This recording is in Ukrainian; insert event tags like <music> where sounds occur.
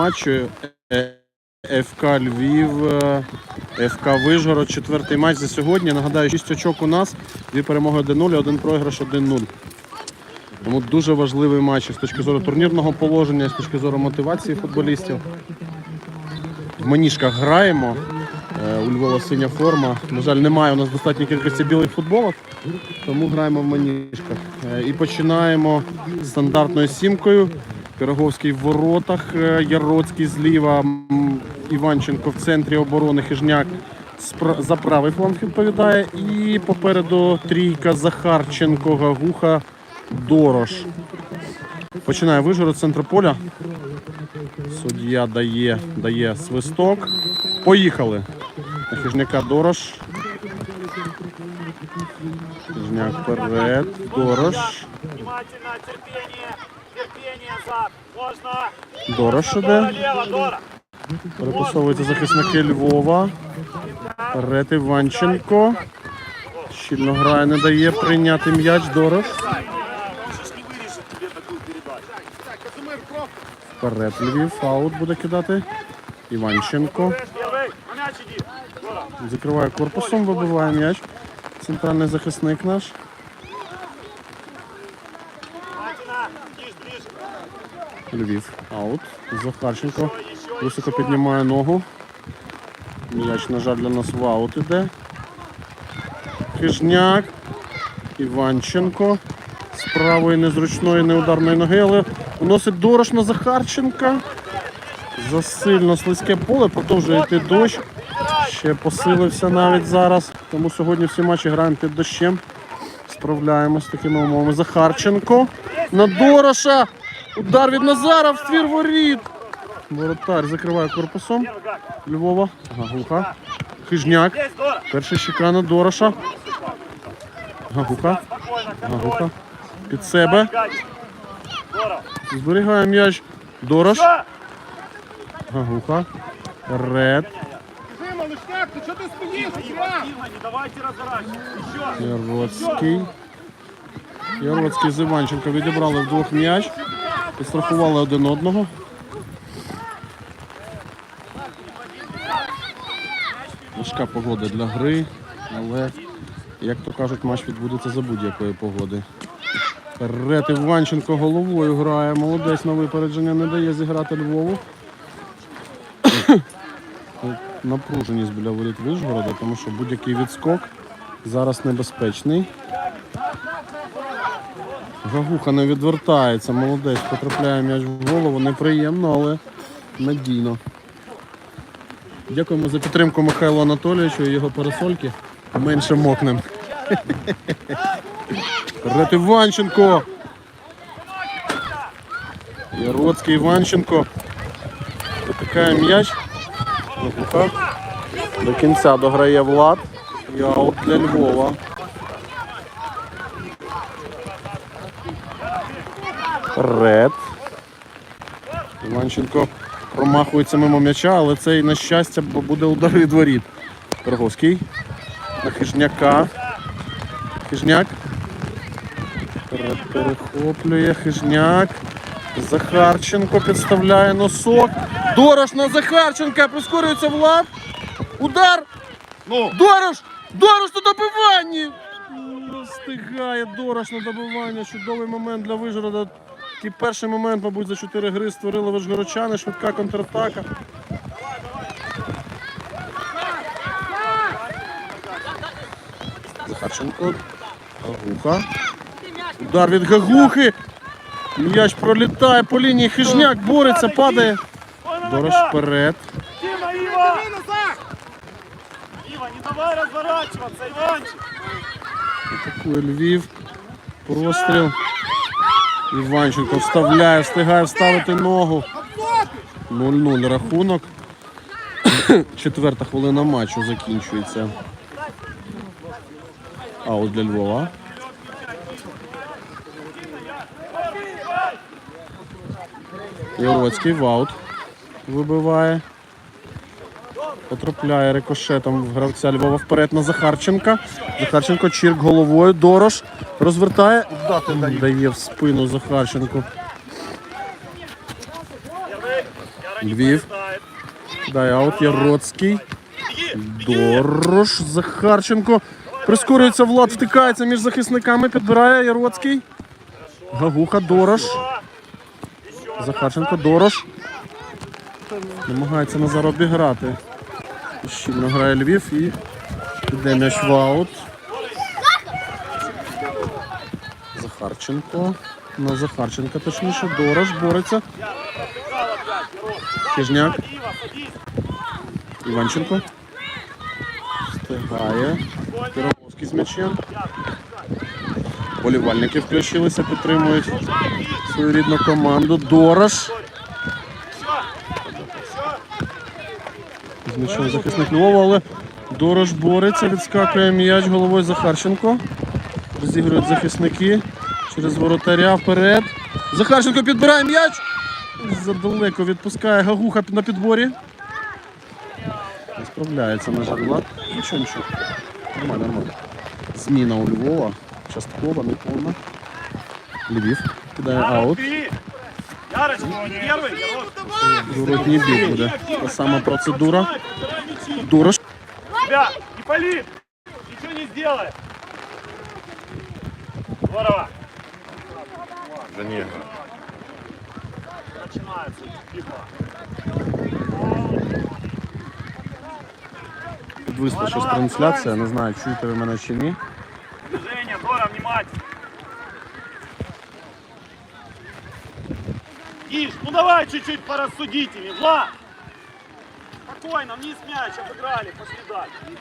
матчу. Е, ФК Львів, е, ФК Вижгород. Четвертий матч за сьогодні. Нагадаю, 6 очок у нас, дві перемоги 1-0, один програш 1-0. Тому дуже важливий матч з точки зору турнірного положення, з точки зору мотивації футболістів. В маніжках граємо. Е, У Львова синя форма. На жаль, немає у нас достатньої кількості білих футболок, тому граємо в маніжках. Е, І починаємо з стандартною сімкою. Пироговський в воротах, е, Яроцький зліва, Іванченко в центрі оборони, Хижняк за правий фланг відповідає. І попереду трійка Захарченко, Гагуха, Дорош. Починає Вижгород, центр поля. Суддя дає, дає свисток. Поїхали. На Хижняка Дорош. Хижняк вперед. Дорош. Дорош іде. Перепасовуються захисники Львова. Вперед Іванченко. Щільно грає, не дає прийняти м'яч. Дорош. Вперед Львів. Аут буде кидати. Іванченко. Закриває корпусом, вибиває м'яч. Центральний захисник наш. Львів. Аут. Захарченко. Високо піднімає ногу. М'яч, на жаль, для нас в аут іде. Хижняк. Іванченко. З правої незручної неударної ноги, але уносить дорож на Захарченка. Засильно слизьке поле, продовжує йти дощ. Ще посилився навіть зараз. Тому сьогодні всі матчі граємо під дощем. Справляємось з такими умовами. Захарченко. На Дороша. Удар від Назара в ствір воріт. Воротар закриває корпусом. Львова. Гагуха. Хижняк. Здесь, Дора. Щека на Дороша. Гагуха. Спокойно, Гагуха. контроль. Під себе. Зберігає м'яч. Дорош. Всё. Гагуха. Ред. Яроцький. Яроцький з Іванченко відібрали вдвох м'яч. Підстрахували один одного. Важка погода для гри, але, як то кажуть, матч відбудеться за будь-якої погоди. Вперед Іванченко головою грає. Молодець на випередження не дає зіграти Львову. <coughs> Напруженість біля воріт Вишгорода, тому що будь-який відскок зараз небезпечний. Гагуха не відвертається, молодець, потрапляє м'яч в голову. Неприємно, але надійно. Дякуємо за підтримку Михайлу Анатолійовичу і його парасольки. Менше мокнем. <laughs> Ред Іванченко. Яроцький Іванченко. Витикає м'яч. До кінця дограє Влад. І аут для Львова. Ред. Іванченко промахується мимо м'яча, але цей, на щастя, бо буде удар від воріт. Пироговський. На Хижняка. Хижняк. Ред перехоплює. Хижняк. Захарченко підставляє носок. Дорош на Захарченка. Прискорюється Влад. Удар. Ну. Дорош! Дорош на добиванні! Не Встигає Дорош на добивання. Чудовий момент для Вижгорода. Такий перший момент, мабуть, за 4 гри створили вишгородчани. Швидка контратака. Захарченко. Гагуха. Удар від Гагухи. М'яч пролітає по лінії. Хижняк бореться, падає. Дорош вперед. Ива! Не давай разворачиваться, Иванчик! Атакує Львів. Простріл. Іванченко вставляє, встигає вставити ногу. 0-0 рахунок. Четверта хвилина матчу закінчується. Аут для Львова. Яроцький в аут вибиває. Потрапляє рикошетом в гравця Львова вперед на Захарченка. Захарченко чірк головою. Дорош розвертає. Дає в спину Захарченко. Львів. Дай аут Яроцький. Дорош. Захарченко. Прискорюється Влад, втикається між захисниками, підбирає Яроцький. Гагуха, Дорош. Захарченко, Дорош. Намагається Назар обіграти. Щільно грає Львів і йде м'яч в аут. Захарченко. На Захарченка точніше. Дорош бореться. Хижняк. Іванченко. Встигає. Піромовський з м'ячем. Болівальники включилися, підтримують свою рідну команду. Дорош. З м'ячем захисник Львова, але Дорош бореться, відскакує м'яч головою Захарченко. Розігрують захисники через воротаря вперед. Захарченко підбирає м'яч. Задалеко відпускає Гагуха на підборі. Не справляється, на жаль, Влад. Нічого, нічого. Нормально, нормально. Зміна у Львова. Часткова, не повна. Львів кидає аут. Зворотній бік буде. Та сама процедура. Дорош. Тебя, Ипполит, ничего не сделай. Здорово. Да ні. Начинается. Тихо. Підвисла щось трансляція, не знаю, чуєте ви мене чи ні. Движение, Дора, внимательно. Иш, ну давай чуть-чуть порассудите, Влад. Спокойно, вниз мяч обыграли, пошли дальше.